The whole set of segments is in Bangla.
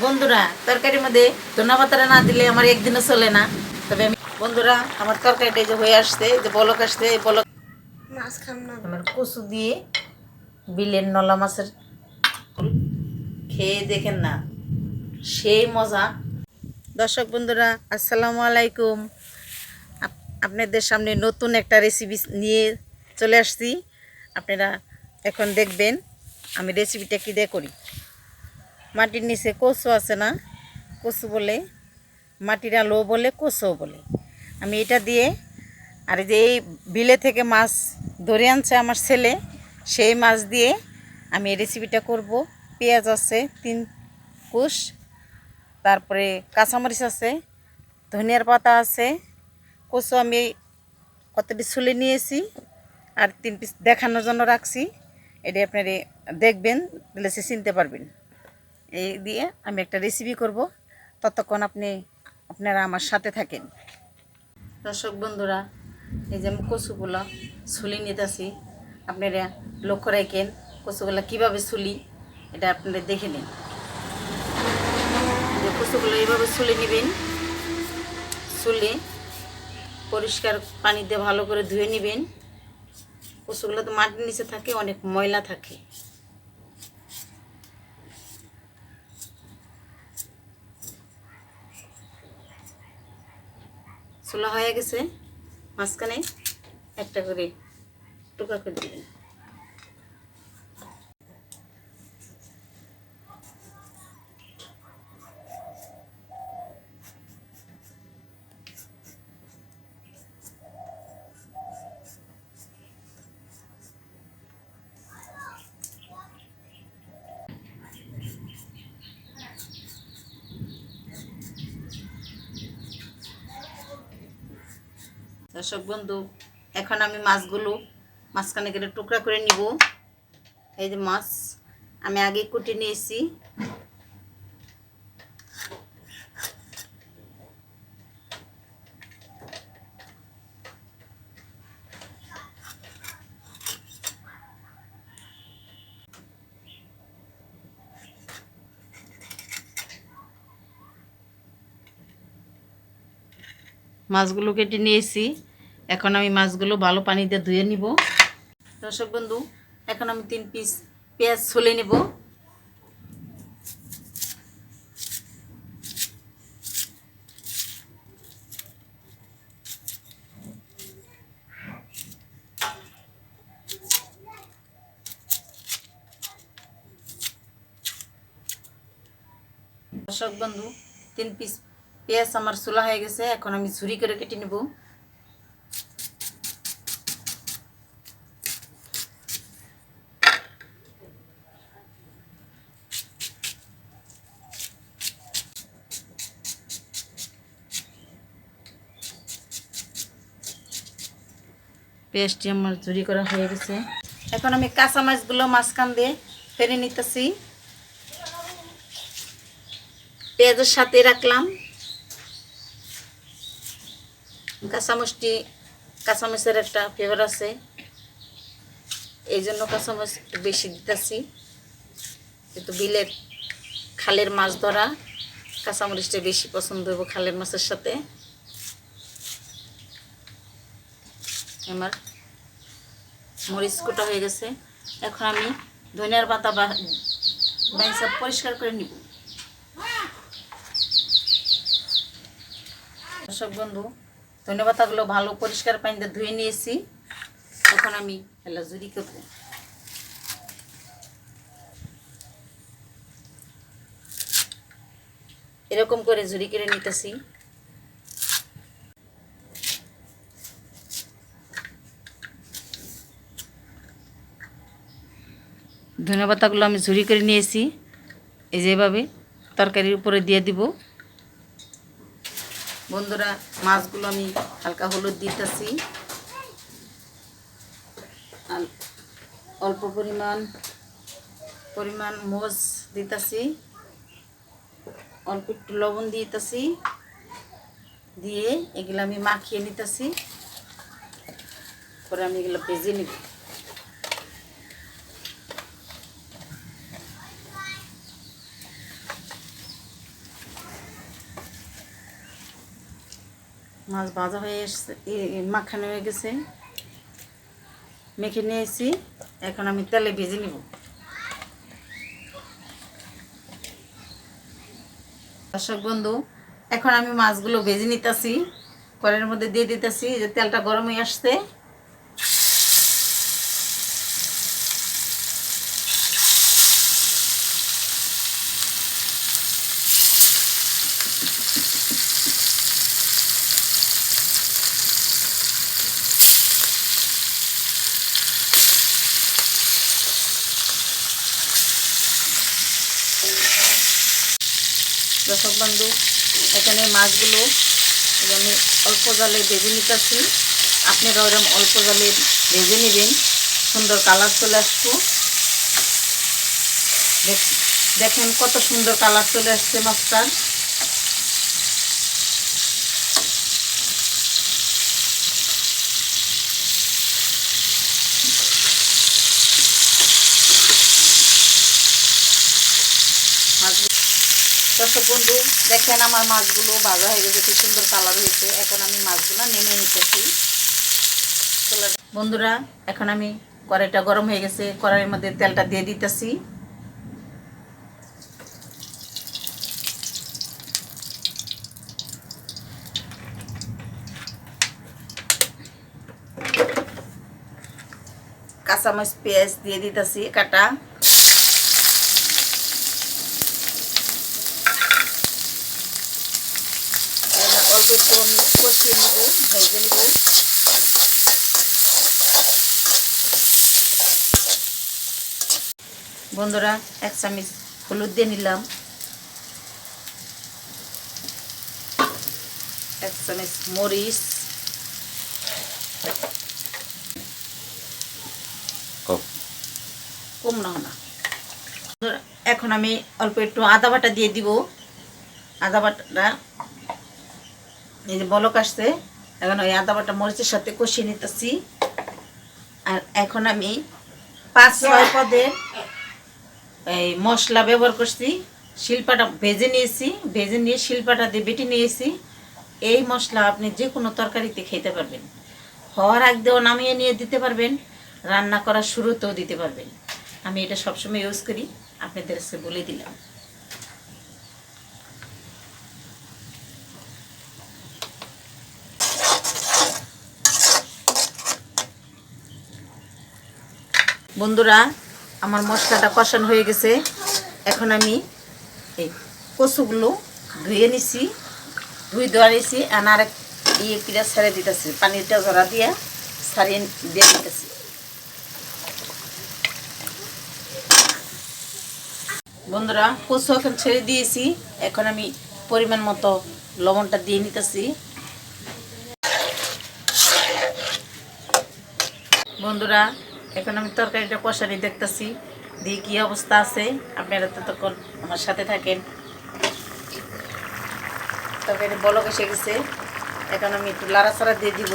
বন্ধুরা তরকারির মধ্যে ধনা পাতাটা না দিলে আমার একদিনও চলে না। তবে আমি বন্ধুরা আমার তরকারিটা যে হয়ে আসছে যে বলক আসছে এই বলক মাছ খাম না। আমার কচু দিয়ে বিলের নলা মাছের খেয়ে দেখেন না সেই মজা। দর্শক বন্ধুরা আসসালামু আলাইকুম। আপ- আপনাদের সামনে নতুন একটা রেসিপি নিয়ে চলে আসছি। আপনারা এখন দেখবেন আমি রেসিপিটা কী দিয়ে করি। মাটির নিচে কচু আছে না? কচু বলে, মাটির আলু বলে কচু বলে। আমি এটা দিয়ে, আর যে এই বিলে থেকে মাছ ধরে আনছে আমার ছেলে, সেই মাছ দিয়ে আমি এই রেসিপিটা করব। পেঁয়াজ আছে, তিন কুশ তারপরে কাঁচামরিচ আছে, ধনিয়ার পাতা আছে, কচু আমি কতটি ছুলে নিয়েছি, আর তিন পিস দেখানোর জন্য রাখছি। এটা আপনারা দেখবেন, তাহলে সে চিনতে পারবেন। এই দিয়ে আমি একটা রেসিপি করব। ততক্ষণ আপনি আপনারা আমার সাথে থাকেন। দর্শক বন্ধুরা, এই যে আমি কচুগুলো ছুলি নিতেছি, আপনারা লক্ষ্য রাখেন কচুগুলো কীভাবে ছুলি, এটা আপনারা দেখে নিন। কচুগুলো এইভাবে ছুলে নেবেন, ছুলে পরিষ্কার পানি দিয়ে ভালো করে ধুয়ে নেবেন। কচুগুলো তো মাটির নিচে থাকে, অনেক ময়লা থাকে। ছোলা হয়ে গেছে মাঝখানে একটা করে টুকা করে দিবেন। দর্শক বন্ধু, এখন আমি মাছগুলো মাঝখানে করে টুকরা করে নিব। এই যে মাছ, আমি আগে কুটে নিয়েছি। মাছগুলো কেটে নিয়েছি। এখন আমি মাছগুলো ভালো পানি দিয়ে ধুয়ে নিব। দর্শক বন্ধু, এখন আমি তিন পিস পেঁয়াজ ছলে নেব। দর্শক বন্ধু, তিন পিস পেঁয়াজ আমার চুলা হয়ে গেছে, এখন আমি ঝুরি করে কেটে নেব। পেঁয়াজটি আমার ঝুরি করা হয়ে গেছে। এখন আমি কাঁচা মাছগুলো মাঝখান দিয়ে ফেলে নিতেছি। পেঁয়াজের সাথে রাখলাম। কাঁচামচটি কাঁচামচের একটা ফ্লেভার আছে। এই জন্য কাঁচামচ বেশি দিতেছি। কিন্তু বিলের খালের মাছ ধরা, কাঁচামরিচটা বেশি পছন্দ হইব খালের মাছের সাথে। আমার মরিচ কোটা হয়ে গেছে। এখন আমি ধনিয়ার পাতা বা পরিষ্কার করে নিব। দর্শক বন্ধু ধন্যবাদগুলো ভালো পরিষ্কার পানিতে ধুয়ে নিয়েছি। এখন আমি এলা জুড়ি করব। এরকম করে ঝুড়ি কেড়ে নিতেছি। ধন্যবাদগুলো আমি ঝুড়ি করে নিয়েছি। এই যেভাবে তরকারির উপরে দিয়ে দিব। বন্ধুরা, মাছগুলো আমি হালকা হলুদ দিতেছি। অল্প পরিমাণ পরিমাণ মোজ দিতেছি। অল্প একটু লবণ দিতেছি। দিয়ে এগুলো আমি মাখিয়ে নিতেছি। পরে আমি এগুলো ভেজে নিব। মাছ ভাজা হয়ে এসছে মাখানো হয়ে গেছে। মেখে নিয়েছি, এখন আমি তেলে ভেজে নিব। দর্শক বন্ধু, এখন আমি মাছগুলো ভেজে নিতেছি, কড়াইয়ের মধ্যে দিয়ে দিতেছি, যে তেলটা গরম হয়ে আসছে। দর্শক বন্ধু। এখানে মাছগুলো আমি অল্প জালে ভেজে নিতেছি। আপনারা ওরকম অল্প জালে ভেজে নেবেন। সুন্দর কালার চলে আসব। দেখ- দেখেন কত সুন্দর কালার চলে আসছে মাছটার মাছগুলো দর্শক বন্ধু দেখেন আমার মাছগুলো ভাজা হয়ে গেছে, কি সুন্দর কালার হয়েছে। এখন আমি মাছগুলো নেমে নিতেছি। বন্ধুরা, এখন আমি কড়াইটা গরম হয়ে গেছে, কড়াইয়ের মধ্যে তেলটা দিয়ে দিতেছি। কাঁচামরিচ, পেঁয়াজ দিয়ে দিতেছি, কাটা। আমি কষিয়ে নিব ভেজে নিব। বন্ধুরা এক চামচ হলুদ দিয়ে নিলাম। এক চামচ মরিচ। কম। না না। এখন আমি অল্প একটু আদা বাটা দিয়ে দিব। আদা বাটাটা এই যে বলক আসছে, এখন ওই আদা বাটা মরিচের সাথে কষিয়ে নিতেছি। আর এখন আমি পাঁচ ছয় পদের এই মশলা ব্যবহার করছি, শিল্পাটা ভেজে নিয়েছি, ভেজে নিয়ে শিল্পাটা দিয়ে বেটে নিয়েছি। এই মশলা আপনি যে কোনো তরকারিতে খেতে পারবেন। হওয়ার আগ দিয়েও নামিয়ে নিয়ে দিতে পারবেন, রান্না করার শুরুতেও দিতে পারবেন। আমি এটা সবসময় ইউজ করি, আপনাদের বলে দিলাম। বন্ধুরা, আমার মশলাটা কষানো হয়ে গেছে। এখন আমি এই কচুগুলো ধুয়ে নিছি ধুই ধোয়া নিছি, আর আরেক ইয়ে কিরা ছেড়ে দিতেছি পানিটা জড়া দিয়া ছাড়িয়ে দিয়ে দিতেছি। বন্ধুরা, কচু এখন ছেড়ে দিয়েছি, এখন আমি পরিমাণ মতো লবণটা দিয়ে নিতেছি। বন্ধুরা এখন আমি তরকারিটা কষানি দেখতেছি, দিয়ে কী অবস্থা আছে? আপনারা ততক্ষণ আমার সাথে থাকেন। তরকারি বলক এসে গেছে। এখন আমি একটু লাড়াচাড়া দিয়ে দিব।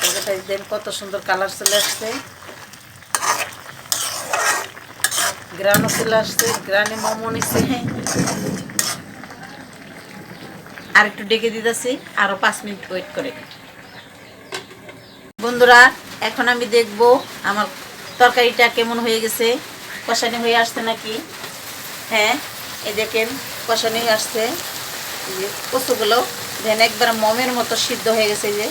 তরকারিটা দেন কত সুন্দর কালার চলে আসছে। গ্রানও চলে আসছে গ্রানে মোমো নিচ্ছে। আর একটু ডেকে দিতেছি আরও পাঁচ মিনিট ওয়েট করে। বন্ধুরা, এখন আমি দেখব আমার তরকারিটা কেমন হয়ে গেছে। কষানি হয়ে আসছে নাকি? হ্যাঁ এ দেখেন, কষানি হয়ে আসছে। যে কচুগুলো, দেন একবার মমের মতো সিদ্ধ হয়ে গেছে যে।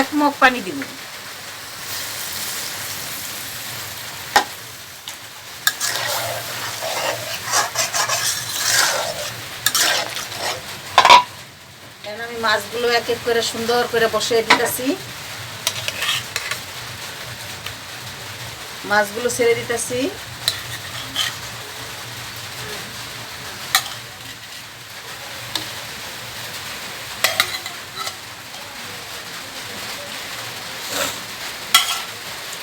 এক মগ পানি দিব এখন আমি মাছগুলো এক এক করে সুন্দর করে বসিয়ে দিতেছি। মাছগুলো ছেড়ে দিতেছি।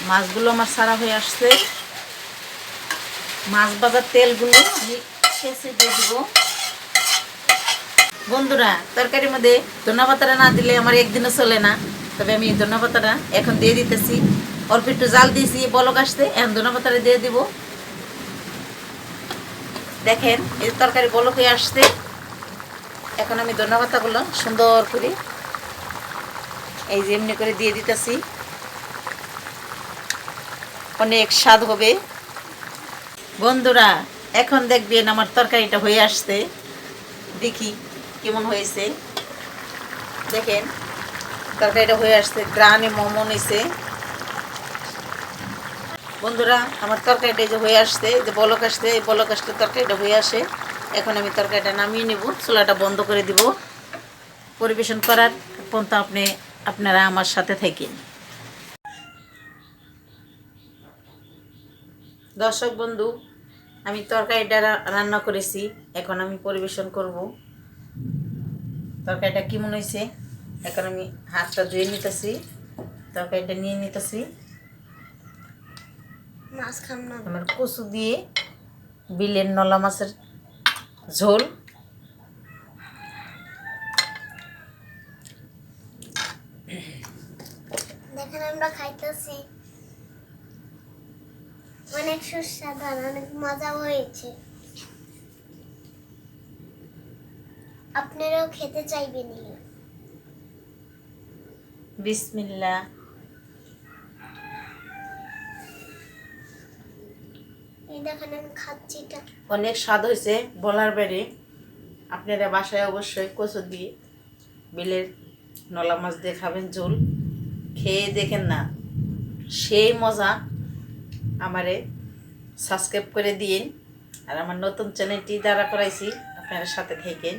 মাছগুলো আমার সারা হয়ে আসছে। মাছ বাজার তেলগুলো আমি শেষে দিয়ে দিব। বন্ধুরা, তরকারির মধ্যে ধনা পাতাটা না দিলে আমার একদিনও চলে না। তবে আমি ধনা পাতাটা এখন দিয়ে দিতেছি। অল্প একটু জাল দিয়েছি, বলক আসতে এখন ধনা পাতাটা দিয়ে দিব। দেখেন, এই তরকারি বলক হয়ে আসছে। এখন আমি ধন্যবাদগুলো সুন্দর করে এই যে এমনি করে দিয়ে দিতেছি। অনেক স্বাদ হবে। বন্ধুরা, এখন দেখবেন আমার তরকারিটা হয়ে আসছে। দেখি। কেমন হয়েছে? দেখেন, তরকারিটা হয়ে আসছে গ্রানে মোমো নিছে। বন্ধুরা, আমার তরকারিটা যে হয়ে আসছে যে বলক আসছে, এই বলক আসতে তরকারিটা হয়ে আসে। এখন আমি তরকারিটা নামিয়ে নেব, চুলাটা বন্ধ করে দিব। পরিবেশন করার পর্যন্ত আপনি, আপনারা আমার সাথে থাকেন। দর্শক বন্ধু, আমি তরকারিটা রান্না করেছি, এখন আমি পরিবেশন করব। তরকারিটা কি কেমন হয়েছে? এখন আমি হাতটা ধুয়ে নিতেছি। তরকারিটা নিয়ে নিতেছি। মাছ খাম না। আমার কচু দিয়ে বিলের নলা মাছের ঝোল। দেখেন আমরা খাইতেছি। অনেক সুস্বাদু অনেক মজা হয়েছে। আপনারাও খেতে চাইবেন। বিসমিল্লা অনেক স্বাদ হয়েছে বলার বাইরে। আপনারা বাসায় অবশ্যই কচু দিয়ে বিলের নলা মাছ দিয়ে খাবেন ঝোল। খেয়ে দেখেন না সেই মজা আমারে সাবস্ক্রাইব করে দিন আর আমার নতুন চ্যানেলটি যারা করাইছি আপনারা সাথে থাকেন।